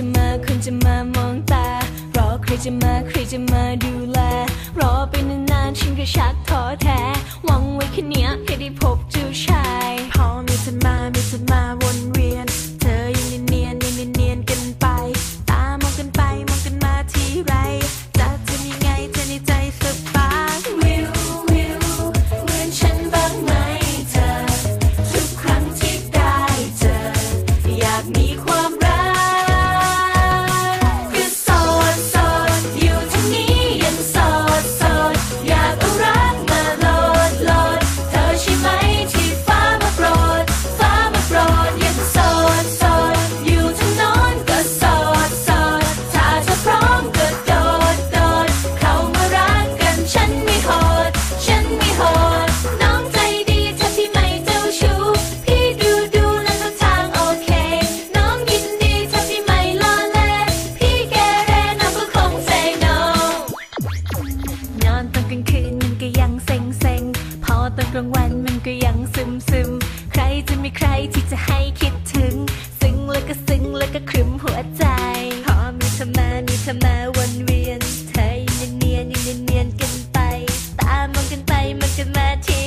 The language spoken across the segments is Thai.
จะมาคนจะมามองตา รอใครจะมาใครจะมาดูแล รอไปนานๆฉันก็ชักท้อแท้หวังไว้แค่เนี้ยแค่ได้พบเจ้าชาย พอมีเธอมามีเธอมาวนเวียน เธอยังเนียนยังเนียนกันไป ตามองกันไปมองกันมาทีไร จะทำยังไงเธอในใจสบายวิววิวเหมือนฉันบ้างไหมเธอ ทุกครั้งที่ได้เจออยากมีความรัก Cause my team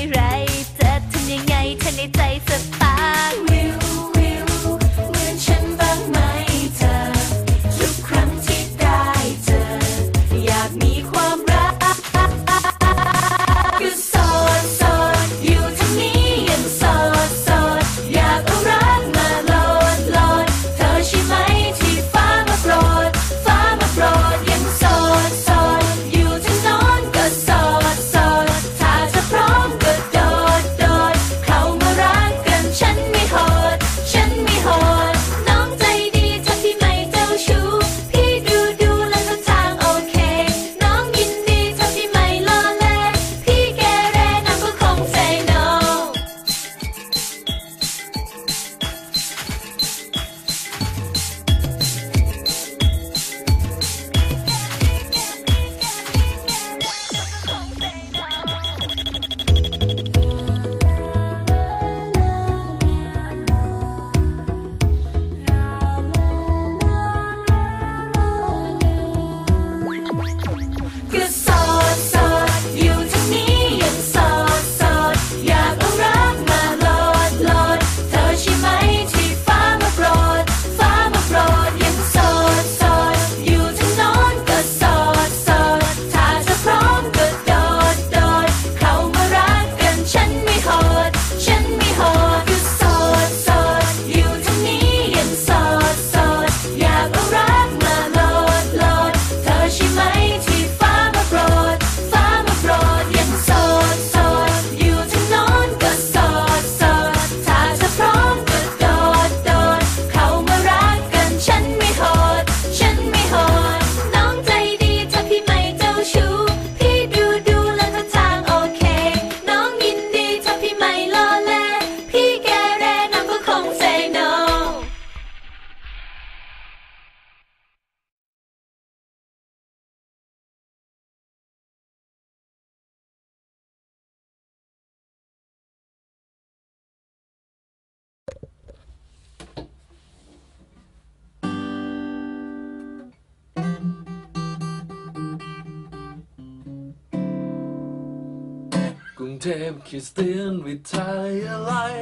รุงเทพคิสเตียนวิทยาลัย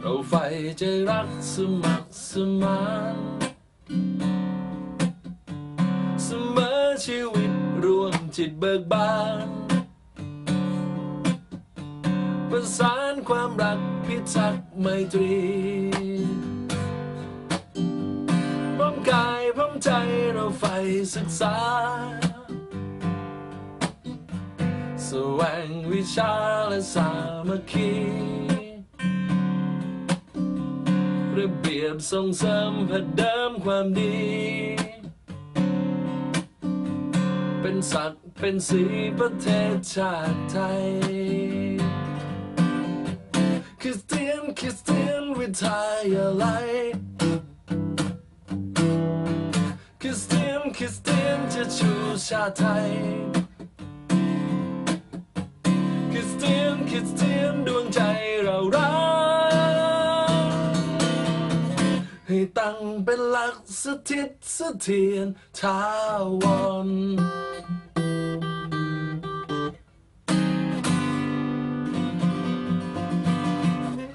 เราไฟใจรักสมัครสมานเสมอชีวิตรวมจิตเบิกบาน ประสานความรักพิทักษ์ไมตรีพร้อมกายพร้อมใจเราไฟศึกษา แสวงวิชาและสามัคคีระเบียบส่งเสริมเพื่อเดิมความดี เป็นสัตว์เป็นสีประเทศชาติไทย คริสเตียนคริสเตียนวิทยาลัยคริสเตียนคริสเตียนจะชูชาไทย สถิตสเทียนทาวร